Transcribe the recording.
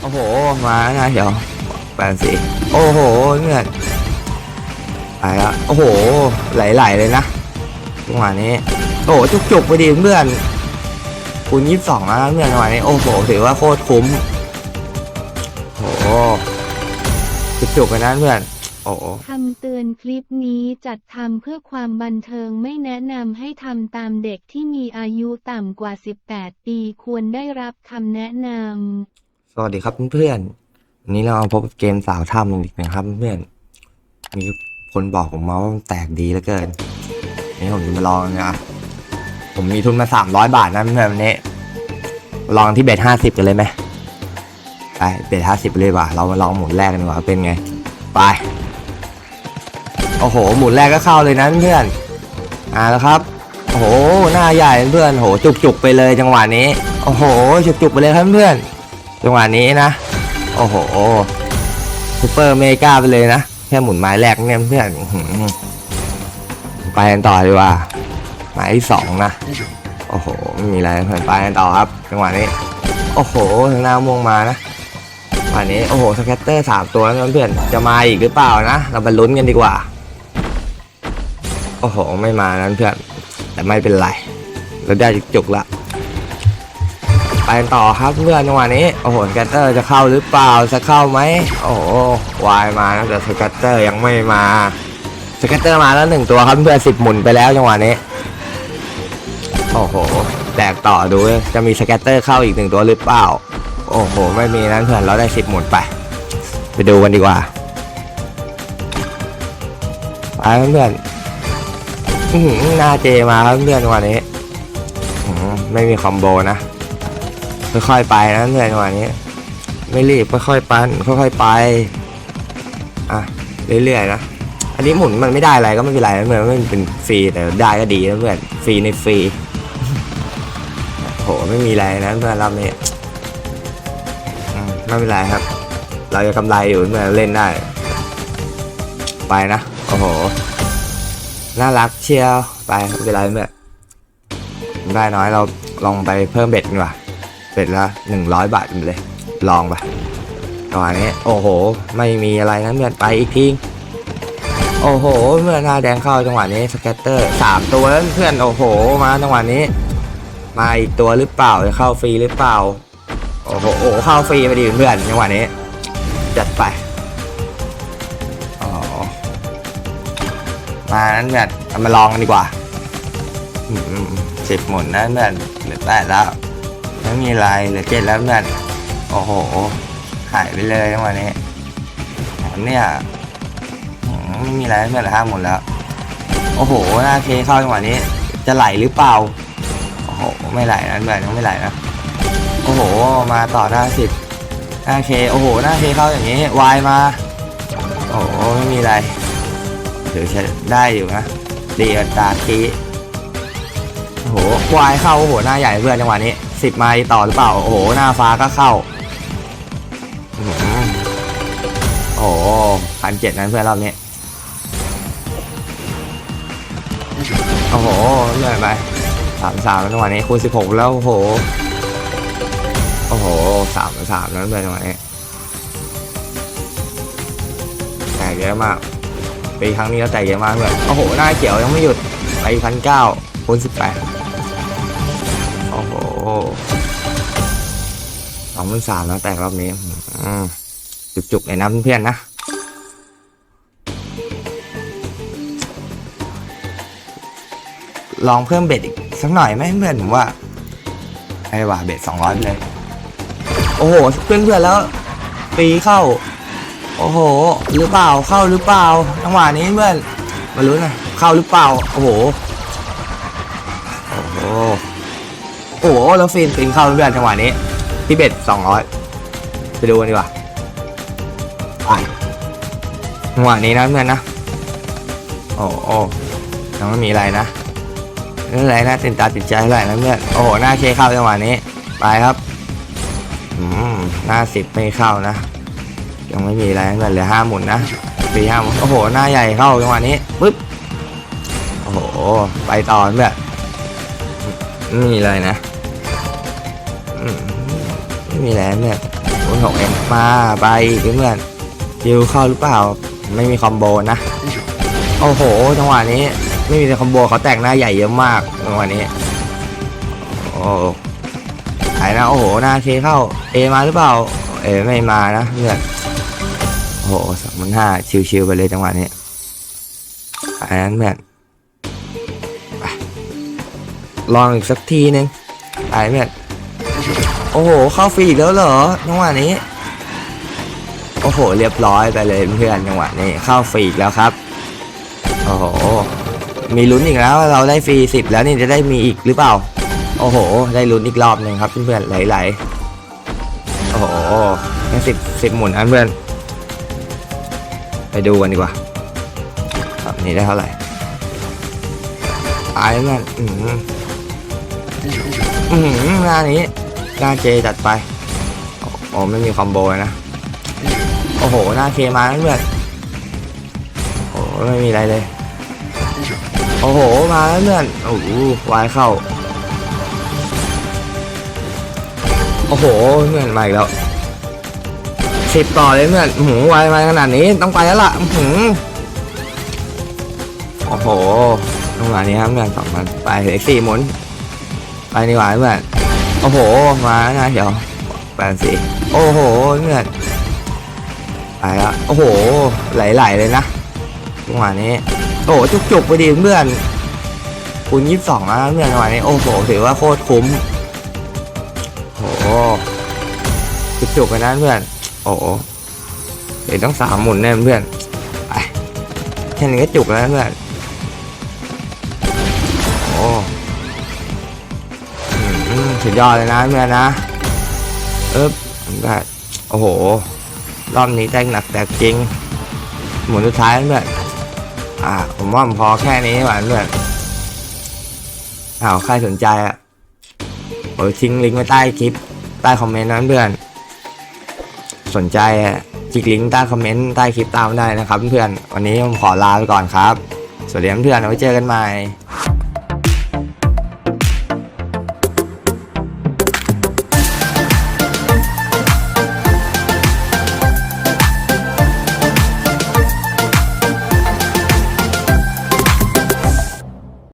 โอ้โห มาแล้วนะเดี๋ยวแปดสิโอ้โหเพื่อนไปแล้วโอ้โห ไหลๆเลยนะจังหวะนี้ โอ้โหจุกๆไปดิเพื่อนคูณยี่สิบสองนะเพื่อนจังหวะนี้ โอ้โห ถือว่าโคตรคุ้ม โอ้โหจุกๆไปนะเพื่อนโอ้โหคำเตือนคลิปนี้จัดทำเพื่อความบันเทิงไม่แนะนำให้ทำตามเด็กที่มีอายุต่ำกว่า 18 ปีควรได้รับคำแนะนำ สวัสดีครับเพื่อนๆวันนี้เรามาพบกับเกมสาวถ้ำอีกนะครับเพื่อนมีคนบอกผมมาว่ามันแตกดีเหลือเกินนี่ผมจะมาลองนะผมมีทุนมาสามร้อยบาทนะเพื่อนวันนี้ ลองที่เบ็ดห้าสิบกันเลยไหมไปเบ็ดห้าสิบเลยว่ะเรามาลองหมุนแรกกันดีกว่าเป็นไง ไป โอ้โห หมุนแรกก็เข้าเลยนะเพื่อนอ่าแล้วครับ โอ้โห หน้าใหญ่เพื่อนโอ้โหจุกๆไปเลยจังหวะนี้ โอ้โห จุกๆไปเลยครับเพื่อน จังหวะนี้นะ โอ้โหซูเปอร์เมกาไปเลยนะ แค่หมุนไม้แรกเนี่ยเพื่อนไปกันต่อดีกว่าไม้ที่สองนะ โอ้โหไม่มีอะไรเพื่อนไปกันต่อครับ จังหวะนี้ โอ้โหทางหน้าม่วงมานะวันนี้โอ้โหสแกตเตอร์สามตัวแล้วเพื่อนจะมาอีกหรือเปล่านะ เราไปลุ้นกันดีกว่า โอ้โห ไม่มานั้นเพื่อน แต่ไม่เป็นไร เราได้จุกละ ไปต่อครับเพื่อนจังหวะนี้ โอ้โหสแกตเตอร์จะเข้าหรือเปล่าจะเข้าไหมโอ้โหวายมานะแต่สแกตเตอร์ยังไม่มาสแกตเตอร์มาแล้วหนึ่งตัวครับเพื่อนสิบหมุนไปแล้วจังหวะนี้โอ้โหแตกต่อดูจะมีสแกตเตอร์เข้าอีกหนึ่งตัวหรือเปล่า โอ้โห ไม่มีนั้นเพื่อนเราได้สิบหมุนไป ไปดูกันดีกว่าไปเพื่อนหน้าเจมาครับเพื่อนจังหวะนี้ ไม่มีคอมโบนะ ค่อยๆไปนะเพื่อนจังหวะนี้ ไม่รีบค่อยๆปันค่อยๆไป อะเรื่อยๆนะอันนี้หมุนมันไม่ได้อะไรก็ไม่เป็นไรนะเพื่อนมันเป็นฟรีแต่ได้ก็ดีนะเพื่อนฟรีในฟรีโหไม่มีอะไรนะเพื่อนรอบนี้ไม่เป็นไรครับ เราจะกำไรอยู่เพื่อนเล่นได้ ไปนะโอ้โหน่ารักเชียวไปไม่เป็นไรเพื่อนได้น้อยเราลองไปเพิ่มเบ็ดดีกว่า เบ็ดละหนึ่งร้อยบาทเลย ลองไปจังหวะนี้โอ้โห ไม่มีอะไรนะเพื่อนไปอีกทีโอ้โห เมื่อหน้าแดงเข้าจังหวะนี้สแกตเตอร์สามตัวแล้วเพื่อนโอ้โห มาจังหวะนี้ มาอีกตัวหรือเปล่าจะเข้าฟรีหรือเปล่า โอ้โหโอ้เข้าฟรีไปดิเพื่อนจังหวะนี้ จัดไปอ๋อมานั้นเพื่อนมาลองกันดีกว่าสิบหมุนนะเพื่อนเหลือแปดแล้ว ไม่มีอะไรเหลือเจ็ดแล้วเพื่อนโอ้โห หายไปเลยจังหวะนี้เนี่ยอืมไม่มีอะไรเพื่อนหลือห้าหมดแล้ว โอ้โหหน้าเคเข้าจังหวะนี้ จะไหลหรือเปล่า โอ้โห ไม่ไหลนะเพื่อนยังไม่ไหลนะ โอ้โห มาต่อหน้าสิบหน้าเค โอ้โห หน้าเคเข้าอย่างนี้ วายมา โอ้โห ไม่มีอะไรถือใช้ได้อยู่นะเดีกว่าตาคีโอ้โห วายเข้า โอ้โห หน้าใหญ่เพื่อนจังหวะนี้ สิบไม้ต่อหรือเปล่า โอ้โห หน้าฟ้าก็เข้า โอ้โหพันเจ็ดนั้นเพื่อนรอบนี้ โอ้โหเหนื่อยไปสามสามจังหวะนี้คูณสิบหกแล้ว โอ้โห โอ้โหสามสามนั้นเลยจังหวะนี้แตกเยอะมากปีครั้งนี้แล้วแตกเยอะมากเลยโอ้โห หน้าเขียวยังไม่หยุดไปพันเก้าคูณสิบแปด สองพันสามแล้วแตกรอบนี้จุกๆเลยนะเพื่อนๆนะลองเพิ่มเบ็ดอีกสักหน่อยไหมเพื่อนผมว่าไอ้ว่าเบ็ดสองร้อยเลย โอ้โหเพื่อนเพื่อนแล้วปีเข้า โอ้โห หรือเปล่าเข้าหรือเปล่าจังหวะนี้เพื่อนมาลุ้นนะเข้าหรือเปล่า โอ้โห โอ้โห โอ้โหแล้วฟินฟินเข้าเพื่อนจังหวะนี้ที่เบ็ดสองร้อยไปดูกันดีกว่าจังหวะนี้นะเพื่อนนะโอ้โหยังไม่มีอะไรนะไม่เป็นไรนะตื่นตาตื่นใจเท่าไหร่นะเพื่อนโอ้โหหน้าเคเข้าจังหวะนี้ไปครับอืมหน้าสิบไม่เข้านะ ยังไม่มีอะไรเพื่อนเหลือห้าหมุนนะปีห้าหมุนโอ้โหหน้าใหญ่เข้าจังหวะนี้ปึ๊บโอ้โหไปต่อเพื่อนไม่มีอะไรนะ ไม่มีอะไรนะเพื่อนคูณหกเองมมาไปเพื่อนคิวเข้าหรือเปล่า ไม่มีคอมโบนะ โอ้โห จังหวะนี้ ไม่มีแต่คอมโบเขาแต่งหน้าใหญ่เยอะมาก จังหวะนี้ โอ้หายนะ โอ้โห หน้าเคเข้า เอมาหรือเปล่า เอไม่มานะเพื่อนโอ้โหสองพันห้าชิวๆไปเลยจังหวะนี้อันนั้นเพื่อนลองอีกสักทีนึงไปเพื่อน อ้โห เข้าฟรีอีกแล้วเหรอจังหวะนี้ โอ้โห เรียบร้อยไปเลยเพื่อนจังหวะนี้เข้าฟรีอีกแล้วครับ โอ้โห มีลุ้นอีกแล้วเราได้ฟรีสิบแล้วนี่จะได้มีอีกหรือเปล่า โอ้โห ได้ลุ้นอีกรอบหนึ่งครับเพื่อนๆไหลๆโอ้โหแค่สิบสิบหมุนอันเพื่อน ไปดูกันดีกว่าครับนี่ได้เท่าไหร่ตายเพื่อนอือหืออือหือหน้านี้ หน้าเจจัดไปโอ้ไม่มีคอมโบนะ โอ้โห หน้าเคมาเพื่อนโอ้ไม่มีอะไรเลย โอ้โห มาแล้วเพื่อนโอ้โหวายเข้า โอ้โหเพื่อนมาอีกแล้วสิบต่อเลยเพื่อนหืมวายมาขนาดนี้ต้องไปแล้วล่ะหืมโอ้โหต้องมานี้ครับเพื่อนสองพันไปเลือสี่หมุน ไปนี่ว่าเพื่อน โอ้โห มาแล้วนะเดี๋ยวแปดสี่โอ้โหเพื่อนไปแล้วโอ้โห ไหลๆเลยนะจังหวะนี้ โอ้โหจุกๆไปดีเพื่อนคูณยี่สิบสองนะเพื่อนจังหวะนี้ โอ้โห ถือว่าโคตรคุ้ม โอ้โหจุกๆกันนะเพื่อน โอ้โหเดี๋ยวต้องสามหมุนแน่เพื่อน ไป แค่นี้ก็จุกแล้วเพื่อน สุดยอดเลยนะเพื่อนนะเอ๊บได้โอ้โห รอบนี้แตกหนักแตกจริง หมุนสุดท้ายเพื่อนอ่า ผมว่าผมพอแค่นี้หวานเพื่อนอ้าวใครสนใจอะเดี๋ยวทิ้งลิงก์ไว้ใต้คลิป ใต้คอมเมนต์นั้นเพื่อน สนใจอะคลิกลิงก์ใต้คอมเมนต์ใต้คลิปตามได้นะครับเพื่อน วันนี้ผมขอลาไปก่อนครับ สวัสดีเพื่อนเอาไว้เจอกันใหม่